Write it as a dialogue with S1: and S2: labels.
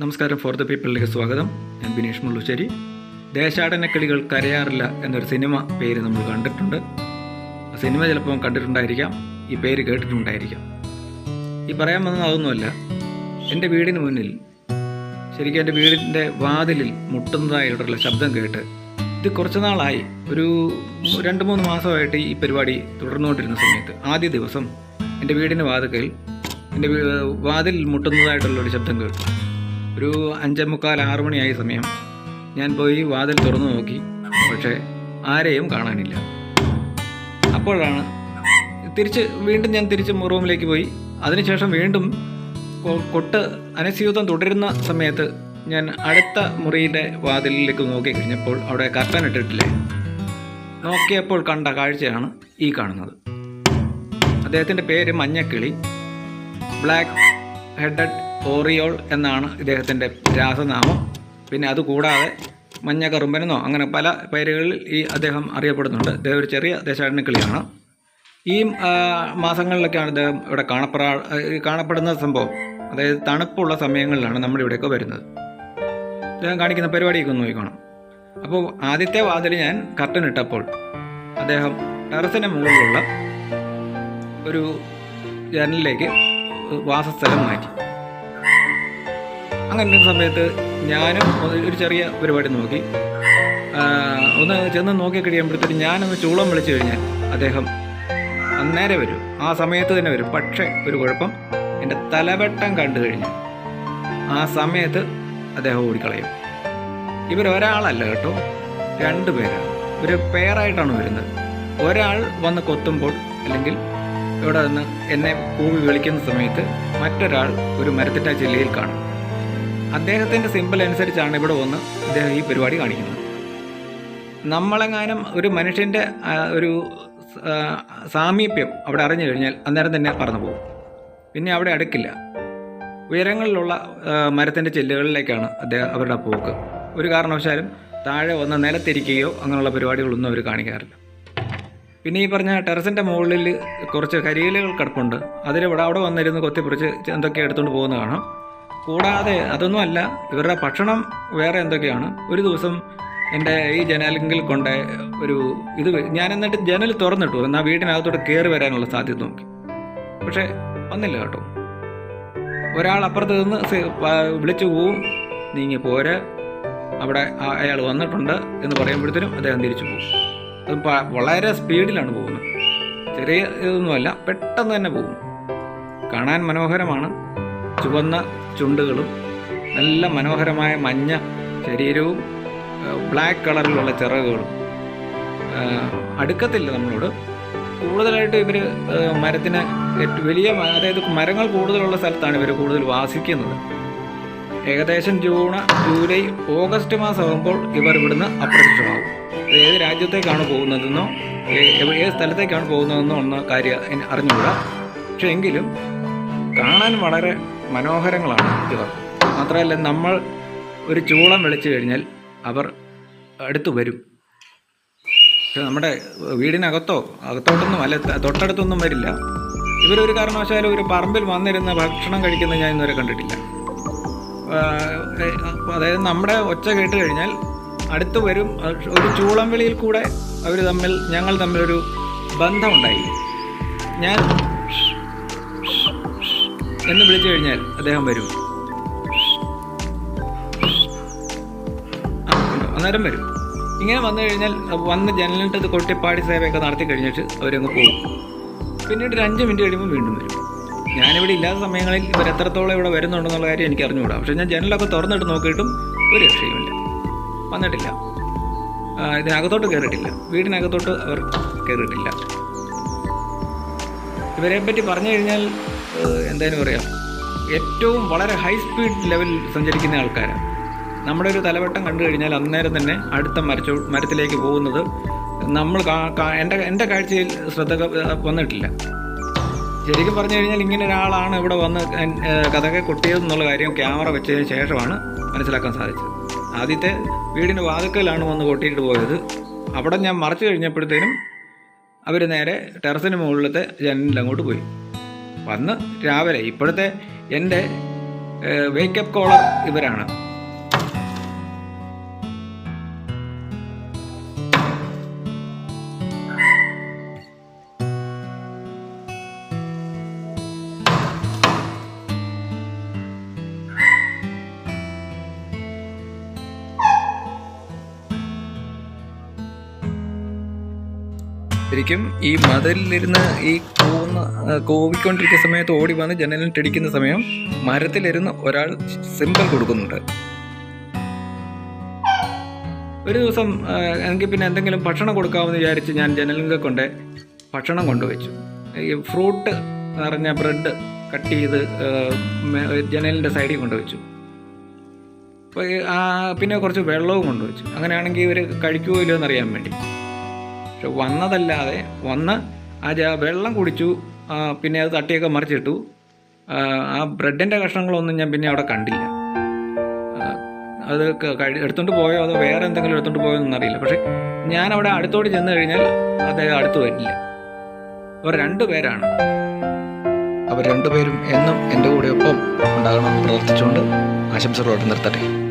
S1: നമസ്കാരം for the പീപ്പിളിലേക്ക് സ്വാഗതം. ഞാൻ ബിനീഷ് മുള്ളുശ്ശേരി. ദേശാടന കിളികൾ കരയാറില്ല എന്നൊരു സിനിമ പേര് നമ്മൾ കണ്ടിട്ടുണ്ട്. ആ സിനിമ ചിലപ്പോൾ കണ്ടിട്ടുണ്ടായിരിക്കാം. ഈ പേര് കേട്ടിട്ടുണ്ടായിരിക്കാം ഈ പറയാൻ വന്നത് അതൊന്നുമല്ല. എന്റെ വീടിന് മുന്നിൽ ശരിക്കും എന്റെ വീടിന്റെ വാതിലിൽ മുട്ടുന്നതായിട്ടുള്ള ശബ്ദം കേട്ട് ഇത് കുറച്ച് നാളായി. ഒരു രണ്ട് മൂന്ന് മാസമായിട്ട് ഈ പരിപാടി തുടർന്നുകൊണ്ടിരുന്ന സമയത്ത് ആദ്യ ദിവസം എന്റെ വീടിന്റെ വാതിക്കൽ എന്റെ വാതിൽ മുട്ടുന്നതായിട്ടുള്ള ഒരു ശബ്ദം കേട്ടു. ഒരു അഞ്ചേ മുക്കാൽ ആറു മണിയായ സമയം. ഞാൻ പോയി വാതിൽ തുറന്നു നോക്കി. പക്ഷേ ആരെയും കാണാനില്ല. അപ്പോഴാണ് തിരിച്ച് വീണ്ടും ഞാൻ തിരിച്ച് റൂമിലേക്ക് പോയി. അതിനുശേഷം വീണ്ടും കൊട്ട് അനസ്യൂതം തുടരുന്ന സമയത്ത് ഞാൻ അടുത്ത മുറിയിലെ വാതിലിലേക്ക് നോക്കി കഴിഞ്ഞപ്പോൾ അവിടെ കർട്ടൻ ഇട്ടിട്ടില്ലേ? നോക്കിയപ്പോൾ കണ്ട കാഴ്ചയാണ് ഈ കാണുന്നത്. അദ്ദേഹത്തിന്റെ പേര് മഞ്ഞക്കിളി. ബ്ലാക്ക് ഹെഡഡ് ഓറിയോൾ എന്നാണ് ഇദ്ദേഹത്തിന്റെ രാസനാമം. പിന്നെ അതുകൂടാതെ മഞ്ഞ കറുമ്പനെന്നോ അങ്ങനെ പല പേരുകളിൽ ഈ അദ്ദേഹം അറിയപ്പെടുന്നുണ്ട്. ഇദ്ദേഹം ഒരു ചെറിയ ദേശാടന കിളിയാണ് ഈ മാസങ്ങളിലൊക്കെയാണ് ഇദ്ദേഹം ഇവിടെ കാണപ്പെടാ കാണപ്പെടുന്ന സംഭവം. അതായത് തണുപ്പുള്ള സമയങ്ങളിലാണ് നമ്മുടെ ഇവിടെയൊക്കെ വരുന്നത്. ഇദ്ദേഹം കാണിക്കുന്ന പരിപാടിയൊക്കെ ഒന്ന് നോക്കണം അപ്പോൾ ആദ്യത്തെ വാതിൽ ഞാൻ കർട്ടൻ ഇട്ടപ്പോൾ അദ്ദേഹം ടെറസിന് മുകളിലുള്ള ഒരു ജനലിലേക്ക് വാസസ്ഥലം മാറ്റി. അങ്ങനെ ഒരു സമയത്ത് ഞാനും ഒരു- ചെറിയ പരിപാടി നോക്കി. ഒന്ന് ചെന്ന് നോക്കി കഴിയുമ്പോഴത്തേക്കും ഞാനൊന്ന് ചൂളം വിളിച്ചു കഴിഞ്ഞാൽ അദ്ദേഹം അന്നേരം വരും. ആ സമയത്ത് തന്നെ വരും. പക്ഷേ ഒരു കുഴപ്പം എന്റെ തലവെട്ടം കണ്ടു കഴിഞ്ഞു ആ സമയത്ത് അദ്ദേഹം ഓടിക്കളയും. ഇവരൊരാളല്ല കേട്ടോ രണ്ട് പേരാണ്. ഇവർ പേരായിട്ടാണ് വരുന്നത്. ഒരാൾ വന്ന് കൊത്തുമ്പോൾ അല്ലെങ്കിൽ ഇവിടെ നിന്ന് എന്നെ കൂവി വിളിക്കുന്ന സമയത്ത് മറ്റൊരാൾ ഒരു മരത്തിന്റെ ചില്ലയിൽ കാണും. അദ്ദേഹത്തിന്റെ സിമ്പിൾ അനുസരിച്ചാണ് ഇവിടെ വന്ന് അദ്ദേഹം ഈ പരിപാടി കാണിക്കുന്നത്. നമ്മളെങ്ങാനും ഒരു മനുഷ്യന്റെ ഒരു സാമീപ്യം അവിടെ അറിഞ്ഞു കഴിഞ്ഞാൽ അന്നേരം തന്നെ പറന്നു പോകും. പിന്നെ അവിടെ അടുക്കില്ല. ഉയരങ്ങളിലുള്ള മരത്തിന്റെ ചെല്ലുകളിലേക്കാണ് അദ്ദേഹം അവരുടെ പോക്ക്. ഒരു കാരണവശാലും താഴെ വന്ന് നിലത്തിരിക്കുകയോ അങ്ങനെയുള്ള പരിപാടികളൊന്നും അവർ കാണിക്കാറില്ല. പിന്നെ ഈ പറഞ്ഞ ടെറസിന്റെ മുകളിൽ കുറച്ച് കരിയിലുകൾ കിടപ്പുണ്ട്. അതിലിവിടെ അവിടെ വന്നിരുന്ന് കൊത്തിപ്പറിച്ച് എന്തൊക്കെ എടുത്തുകൊണ്ട് പോകുന്ന കാണാം. കൂടാതെ അതൊന്നും അല്ല ഇവരുടെ ഭക്ഷണം വേറെ എന്തൊക്കെയാണ്? ഒരു ദിവസം എന്റെ ഈ ജനലിങ്കിൽ കൊണ്ട് ഒരു ഇത് ഞാൻ എന്നിട്ട് ജനൽ തുറന്നിട്ടു. എന്നാൽ വീടിനകത്തോട്ട് കയറി വരാനുള്ള സാധ്യത നോക്കി. പക്ഷേ വന്നില്ല കേട്ടോ. ഒരാൾ അപ്പുറത്ത് നിന്ന് വിളിച്ചു പോവും. നീങ്ങി പോരെ. അവിടെ അയാൾ വന്നിട്ടുണ്ട് എന്ന് പറയുമ്പോഴത്തേനും അദ്ദേഹം തിരിച്ചു പോകും. അത് വളരെ സ്പീഡിലാണ് പോകുന്നത്. ചെറിയ ഇതൊന്നുമല്ല പെട്ടെന്ന് തന്നെ പോകും. കാണാൻ മനോഹരമാണ്. ചുവന്ന ചുണ്ടുകളും നല്ല മനോഹരമായ മഞ്ഞ ശരീരവും ബ്ലാക്ക് കളറിലുള്ള ചിറകുകളും. അടുക്കത്തില്ല നമ്മളോട്. കൂടുതലായിട്ട് ഇവർ മരത്തിന് വലിയ അതായത് മരങ്ങൾ കൂടുതലുള്ള സ്ഥലത്താണ് ഇവർ കൂടുതൽ വാസിക്കുന്നത്. ഏകദേശം ജൂൺ ജൂലൈ ഓഗസ്റ്റ് മാസമാകുമ്പോൾ ഇവർ ഇവിടുന്ന് അപ്രത്യക്ഷമാകും. ഏത് രാജ്യത്തേക്കാണ് പോകുന്നതെന്നോ ഏത് സ്ഥലത്തേക്കാണ് പോകുന്നതെന്നോ എന്ന കാര്യം അറിഞ്ഞുകൂടാ. പക്ഷെ എങ്കിലും കാണാൻ വളരെ മനോഹരങ്ങളാണ് ഇവർ. മാത്രമല്ല നമ്മൾ ഒരു ചൂളം വിളിച്ചു കഴിഞ്ഞാൽ അവർ അടുത്ത് വരും. പക്ഷെ നമ്മുടെ വീടിനകത്തോ അകത്തോട്ടൊന്നും അല്ല തൊട്ടടുത്തൊന്നും വരില്ല. ഇവരൊരു കാരണവശാലും ഒരു പറമ്പിൽ വന്നിരുന്ന ഭക്ഷണം കഴിക്കുന്നത് ഞാൻ ഇന്നുവരെ കണ്ടിട്ടില്ല. അതായത് നമ്മുടെ ഒച്ച കേട്ട് കഴിഞ്ഞാൽ അടുത്ത് വരും. ഒരു ചൂളം വിളിയിൽ കൂടെ അവർ തമ്മിൽ ഞങ്ങൾ തമ്മിലൊരു ബന്ധമുണ്ടായി. ഞാൻ എന്ന് വിളിച്ചു കഴിഞ്ഞാൽ അദ്ദേഹം വരും. അന്നേരം വരും. ഇങ്ങനെ വന്നു കഴിഞ്ഞാൽ വന്ന് ജനലിട്ടത് കൊട്ടിപ്പാടി സേവയൊക്കെ നടത്തി കഴിഞ്ഞിട്ട് അവരങ്ങ് പോകും. പിന്നീട് ഒരു അഞ്ച് മിനിറ്റ് കഴിയുമ്പോൾ വീണ്ടും വരും. ഞാനിവിടെ ഇല്ലാത്ത സമയങ്ങളിൽ ഇവർ എത്രത്തോളം ഇവിടെ വരുന്നുണ്ടെന്നുള്ള കാര്യം എനിക്ക് അറിഞ്ഞുകൂടാ. പക്ഷേ ഞാൻ ജനലൊക്കെ തുറന്നിട്ട് നോക്കിയിട്ടും ഒരു രക്ഷയുമില്ല. വന്നിട്ടില്ല. ഇതിനകത്തോട്ട് കയറിയിട്ടില്ല. വീടിനകത്തോട്ട് അവർ കയറിയിട്ടില്ല. ഇവരെ പറ്റി പറഞ്ഞു കഴിഞ്ഞാൽ എന്തായാലും പറയാം ഏറ്റവും വളരെ ഹൈ സ്പീഡ് ലെവലിൽ സഞ്ചരിക്കുന്ന ആൾക്കാരാണ് നമ്മുടെ ഒരു തലവട്ടം കണ്ടു കഴിഞ്ഞാൽ അന്നേരം തന്നെ അടുത്ത മരച്ചോ മരത്തിലേക്ക് പോകുന്നത് നമ്മൾ എന്റെ എന്റെ കാഴ്ചയിൽ ശ്രദ്ധ വന്നിട്ടില്ല. ശരിക്കും പറഞ്ഞു കഴിഞ്ഞാൽ ഇങ്ങനെ ഒരാളാണ് ഇവിടെ വന്ന് കഥകൾ കൊട്ടിയതെന്നുള്ള കാര്യം ക്യാമറ വെച്ചതിന് ശേഷമാണ് മനസ്സിലാക്കാൻ സാധിച്ചത്. ആദ്യത്തെ വീടിന്റെ വാതുക്കലാണ് വന്ന് കൊട്ടിയിട്ട് പോയത്. അവിടെ ഞാൻ മറച്ചു കഴിഞ്ഞപ്പോഴത്തേനും അവർ നേരെ ടെറസിന് മുകളിലത്തെ ജനലിൽ അങ്ങോട്ട് പോയി. വന്ന് രാവിലെ ഇപ്പോഴത്തെ എന്റെ വേക്കപ്പ് കോളർ ഇവരാണ്. ശരിക്കും ഈ മതിലിരുന്ന് ഈ കൂവുന്ന ആ, കൂവിക്കൊണ്ടിരിക്കുന്ന സമയത്ത് ഓടി വന്ന് ജനലിട്ടിടിക്കുന്ന സമയം മരത്തിലിരുന്ന് ഒരാൾ സിമ്പിൾ കൊടുക്കുന്നുണ്ട്. ഒരു ദിവസം എനിക്ക് പിന്നെ എന്തെങ്കിലും ഭക്ഷണം കൊടുക്കാമെന്ന് വിചാരിച്ച് ഞാൻ ജനലിന്റെ കൊണ്ട് ഭക്ഷണം കൊണ്ടുവച്ചു. ഈ ഫ്രൂട്ട് നിറഞ്ഞ ബ്രെഡ് കട്ട് ചെയ്ത് ജനലിന്റെ സൈഡിൽ കൊണ്ടുവച്ചു. അപ്പോൾ പിന്നെ കുറച്ച് വെള്ളവും കൊണ്ടുവച്ചു. അങ്ങനെയാണെങ്കിൽ ഇവർ കഴിക്കുമോ ഇല്ലയോ എന്നറിയാൻ വേണ്ടി. പക്ഷെ വന്നതല്ലാതെ വന്ന് ആ വെള്ളം കുടിച്ചു പിന്നെ അത് തട്ടിയൊക്കെ മറിച്ചിട്ടു. ആ, ബ്രെഡിന്റെ കഷ്ണങ്ങളൊന്നും ഞാൻ പിന്നെ അവിടെ കണ്ടില്ല. അത് എടുത്തോണ്ട് പോയോ അതോ വേറെ എന്തെങ്കിലും എടുത്തോണ്ട് പോയോ എന്നറിയില്ല പക്ഷേ ഞാൻ അവിടെ അടുത്തോട്ട് ചെന്ന് കഴിഞ്ഞാൽ അദ്ദേഹം അടുത്ത് വരില്ല. അവർ രണ്ടു പേരാണ്. അവർ രണ്ടുപേരും എന്നും എന്റെ കൂടെ ഒപ്പം ഉണ്ടാകണമെന്ന് പ്രാർത്ഥിച്ചുകൊണ്ട് ആശംസകളോട് നിർത്തട്ടെ.